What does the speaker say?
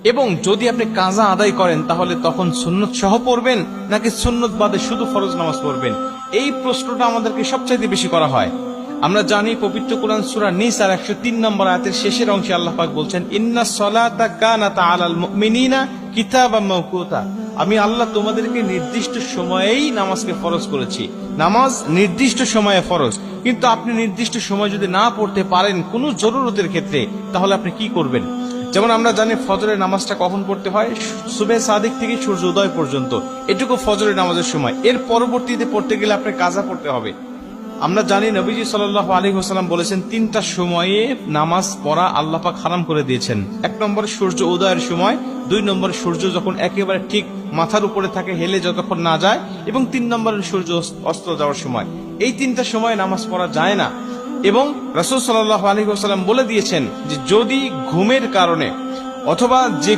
এবং যদি আপনি কাজা আদায় করেন, তাহলে তখন সুন্নত সহ পড়বেন, নাকি সুন্নত বাদে শুধু ফরজ নামাজ পড়বেন? এই প্রশ্নটা আমাদেরকে সবচাইতে বেশি করা হয়। আমরা জানি পবিত্র কোরআন সূরা নিসার একশো তিন নম্বর আয়াতের শেষের অংশে আল্লাহ পাক বলছেন, ইন্না সলাতা কানাতা আলাল মুমিনিনা কিতাবাম মাওকুতা। আমি আল্লাহ তোমাদেরকে নির্দিষ্ট সময়েই নামাজকে ফরজ করেছি। নামাজ নির্দিষ্ট সময়ে ফরজ। কিন্তু আপনি নির্দিষ্ট সময় যদি না পড়তে পারেন কোনো জরুরতের ক্ষেত্রে, তাহলে আপনি কি করবেন? যেমন আমরা জানি ফজরের নামাজটা কখন পড়তে হয়? সুবে সাদিক থেকে সূর্য উদয় পর্যন্ত। এটুকু ফজরের নামাজের সময়। এর পরবর্তীতে পড়তে গেলে আপনার কাজা পড়তে হবে। আমরা জানি নবীজি সাল্লাহ আলী হোসালাম বলেছেন, তিনটা সময়ে নামাজ পড়া আল্লাহ পাক হারাম করে দিয়েছেন। এক নম্বরে সূর্য উদয়ের সময়, দুই নম্বরে সূর্য যখন একেবারে ঠিক মাথার উপরে থাকে, হেলে যতক্ষণ না যায়, এবং তিন নম্বরে সূর্য অস্ত যাওয়ার সময়। এই তিনটা সময় নামাজ পড়া যায় না। এবং রসুল সাল্লাহ আলী হোসালাম বলে দিয়েছেন যে যদি ঘুমের কারণে অথবা যে